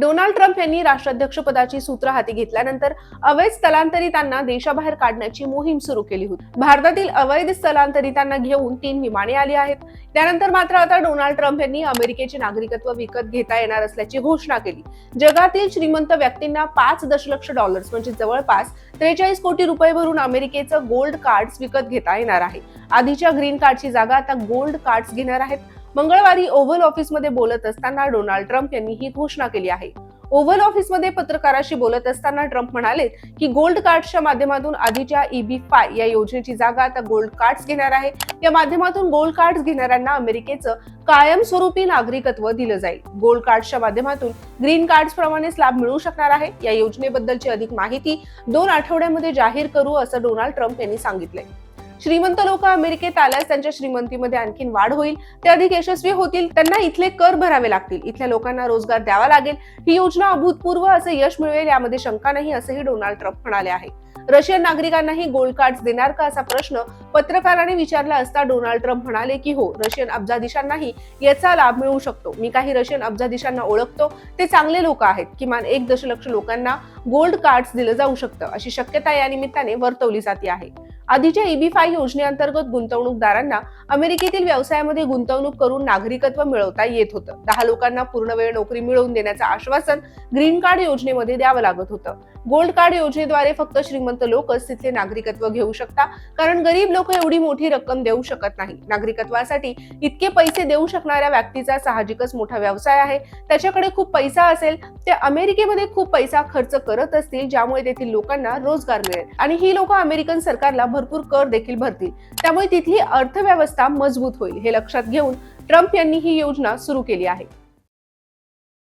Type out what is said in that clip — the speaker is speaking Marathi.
डोनाल्ड ट्रम्प यांनी राष्ट्राध्यक्षपदाची सूत्र हाती घेतल्यानंतर अवैध स्थलांतरितांना देशाबाहेर काढण्याची मोहीम सुरू केली होती. भारतातील अवैध स्थलांतरितांना घेऊन तीन विमाने आली आहेत. त्यानंतर मात्र आता डोनाल्ड ट्रम्प यांनी अमेरिकेचे नागरिकत्व विकत घेता येणार असल्याची घोषणा केली. जगातील श्रीमंत व्यक्तींना पाच दशलक्ष डॉलर्स म्हणजे जवळपास त्रेचाळीस कोटी रुपये भरून अमेरिकेचं गोल्ड कार्ड्स विकत घेता येणार आहे. आधीच्या ग्रीन कार्डची जागा आता गोल्ड कार्ड्स घेणार आहेत. मंगळवारी ओव्हल ऑफिसमध्ये बोलत असताना डोनाल्ड ट्रम्प यांनी ही घोषणा केली आहे. ओव्हल ऑफिसमध्ये पत्रकाराशी बोलत असताना ट्रम्प म्हणाले की गोल्ड कार्डच्या माध्यमातून आधीच्या ईबी फाय या योजनेची जागा आता गोल्ड कार्ड्स घेणार आहे. या माध्यमातून गोल्ड कार्ड्स घेणाऱ्यांना अमेरिकेचं कायमस्वरूपी नागरिकत्व दिलं जाईल. गोल्ड कार्डच्या माध्यमातून ग्रीन कार्ड्स प्रमाणेच लाभ मिळू शकणार आहे. या योजनेबद्दलची अधिक माहिती दोन आठवड्यामध्ये जाहीर करू असं डोनाल्ड ट्रम्प यांनी सांगितलंय. श्रीमंत लोक अमेरिकेत आल्यास त्यांच्या श्रीमंतीमध्ये आणखीन वाढ होईल ते अधिक यशस्वी होतील त्यांना इथले कर भरावे लागतील. इथल्या लोकांना रोजगार द्यावा लागेल. ही योजना अभूतपूर्व असं यश मिळवेल यामध्ये शंका नाही असंही डोनाल्ड ट्रम्प म्हणाले आहे. रशियन नागरिकांनाही गोल्ड कार्ड देणार का असा प्रश्न पत्रकाराने विचारला असता डोनाल्ड ट्रम्प म्हणाले की हो रशियन अब्जाधीशांनाही याचा लाभ मिळू शकतो. मी काही रशियन अब्जाधीशांना ओळखतो ते चांगले लोक आहेत. किमान एक दशलक्ष लोकांना गोल्ड कार्ड्स दिलं जाऊ शकतं अशी शक्यता या निमित्ताने वर्तवली जाते आहे. आधीच्या ईबी फाय योजनेअंतर्गत गुंतवणूकदारांना अमेरिकेतील व्यवसायामध्ये गुंतवणूक करून नागरिकत्व मिळवता येत होतं. दहा लोकांना पूर्ण वेळ नोकरी मिळवून देण्याचं आश्वासन ग्रीन कार्ड योजनेमध्ये द्यावं लागत होतं. गोल्ड कार्ड योजनेद्वारे फक्त श्रीमंत लोकच तिथले नागरिकत्व घेऊ शकता. कारण गरीब लोक एवढी मोठी रक्कम देऊ शकत नाही. नागरिकत्वासाठी इतके पैसे देऊ शकणाऱ्या व्यक्तीचा साहजिकच मोठा व्यवसाय आहे. त्याच्याकडे खूप पैसा असेल ते अमेरिकेमध्ये खूप पैसा खर्च करत असतील ज्यामुळे तेथील लोकांना रोजगार मिळेल. आणि ही लोक अमेरिकन सरकारला भरपूर कर देखील भरतील. त्यामुळे तिथली अर्थव्यवस्था मजबूत होईल हे लक्षात घेऊन ट्रम्प यांनी ही योजना सुरू केली आहे.